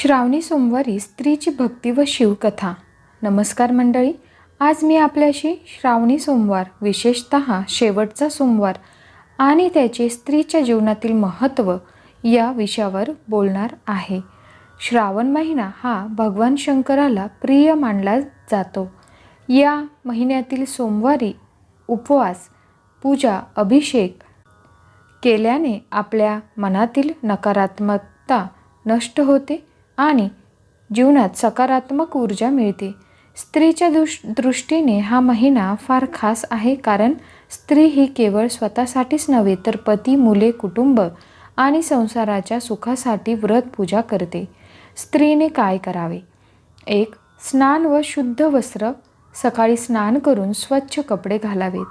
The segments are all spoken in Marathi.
श्रावणी सोमवारी स्त्रीची भक्ती व शिवकथा. नमस्कार मंडळी आज मी आपल्याशी श्रावणी सोमवार विशेषत शेवटचा सोमवार आणि त्याचे स्त्रीच्या जीवनातील महत्त्व या विषयावर बोलणार आहे. श्रावण महिना हा भगवान शंकराला प्रिय मानला जातो. या महिन्यातील सोमवारी उपवास पूजा अभिषेक केल्याने आपल्या मनातील नकारात्मकता नष्ट होते आणि जीवनात सकारात्मक ऊर्जा मिळते. स्त्रीच्या दुष दृष्टीने हा महिना फार खास आहे कारण स्त्री ही केवळ स्वतःसाठीच नव्हे तर पती मुले कुटुंब आणि संसाराच्या सुखासाठी व्रत पूजा करते. स्त्रीने काय करावे? एक स्नान व शुद्ध वस्त्र. सकाळी स्नान करून स्वच्छ कपडे घालावेत.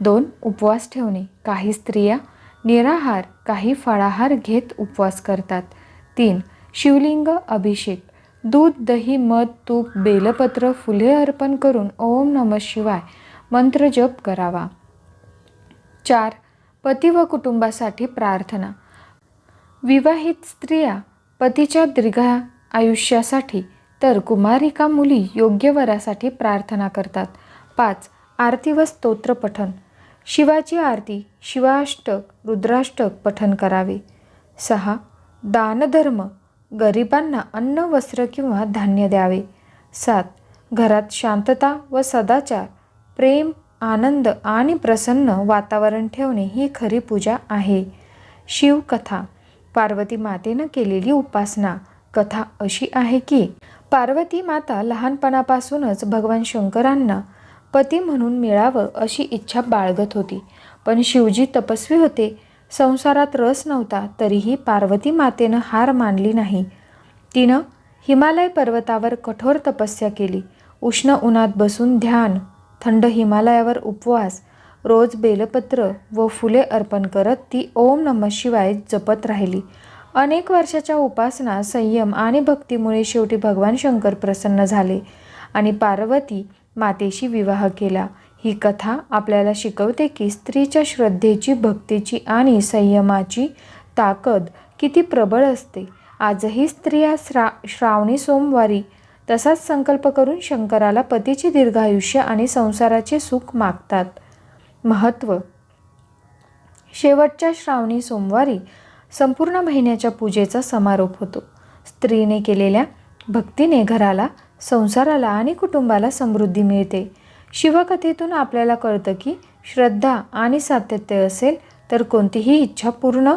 दोन उपवास ठेवणे. काही स्त्रिया निराहार काही फळाहार घेत उपवास करतात. तीन शिवलिंग अभिषेक दूध दही मध तूप बेलपत्र फुले अर्पण करून ओम नम शिवाय मंत्र जप करावा. चार पती व कुटुंबासाठी प्रार्थना. विवाहित स्त्रिया पतीच्या दीर्घ आयुष्यासाठी तर कुमारिका मुली योग्य वरासाठी प्रार्थना करतात. पाच आरती व स्तोत्र पठण. शिवाची आरती शिवाष्टक रुद्राष्टक पठण करावे. सहा दानधर्म गरिबांना अन्न वस्त्र किंवा धान्य द्यावे. सात घरात शांतता व सदाचार प्रेम आनंद आणि प्रसन्न वातावरण ठेवणे ही खरी पूजा आहे. शिवकथा पार्वती मातेनं केलेली उपासना कथा अशी आहे की पार्वती माता लहानपणापासूनच भगवान शंकरांना पती म्हणून मिळावं अशी इच्छा बाळगत होती. पण शिवजी तपस्वी होते संसारात रस नव्हता तरीही पार्वती मातेनं हार मानली नाही. तिनं हिमालय पर्वतावर कठोर तपस्या केली. उष्ण उन्हात बसून ध्यान थंड हिमालयावर उपवास रोज बेलपत्र व फुले अर्पण करत ती ओम नम शिवाय जपत राहिली. अनेक वर्षाच्या उपासना संयम आणि भक्तीमुळे शेवटी भगवान शंकर प्रसन्न झाले आणि पार्वती मातेशी विवाह केला. ही कथा आपल्याला शिकवते की स्त्रीच्या श्रद्धेची भक्तीची आणि संयमाची ताकद किती प्रबळ असते. आजही स्त्रिया श्रा श्रावणी सोमवारी तसाच संकल्प करून शंकराला पतीचे दीर्घायुष्य आणि संसाराचे सुख मागतात. महत्त्व शेवटच्या श्रावणी सोमवारी संपूर्ण महिन्याच्या पूजेचा समारोप होतो. स्त्रीने केलेल्या भक्तीने घराला संसाराला आणि कुटुंबाला समृद्धी मिळते. शिवकथेतून आपल्याला कळतं की श्रद्धा आणि सातत्य असेल तर कोणतीही इच्छा पूर्ण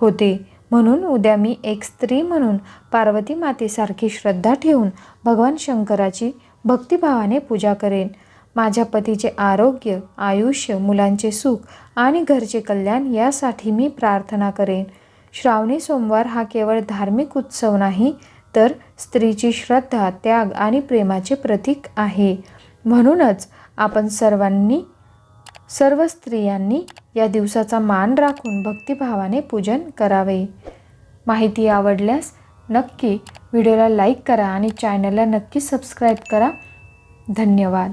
होते. म्हणून उद्या मी एक स्त्री म्हणून पार्वती मातेसारखी श्रद्धा ठेवून भगवान शंकराची भक्तिभावाने पूजा करेन. माझ्या पतीचे आरोग्य आयुष्य मुलांचे सुख आणि घरचे कल्याण यासाठी मी प्रार्थना करेन. श्रावणी सोमवार हा केवळ धार्मिक उत्सव नाही तर स्त्रीची श्रद्धा त्याग आणि प्रेमाचे प्रतीक आहे. म्हणूनच आपण सर्वांनी सर्व स्त्रियांनी या दिवसाचा मान राखून भक्तिभावाने पूजन करावे. माहिती आवडल्यास नक्की व्हिडिओला लाईक करा आणि चॅनलला नक्की सबस्क्राईब करा. धन्यवाद.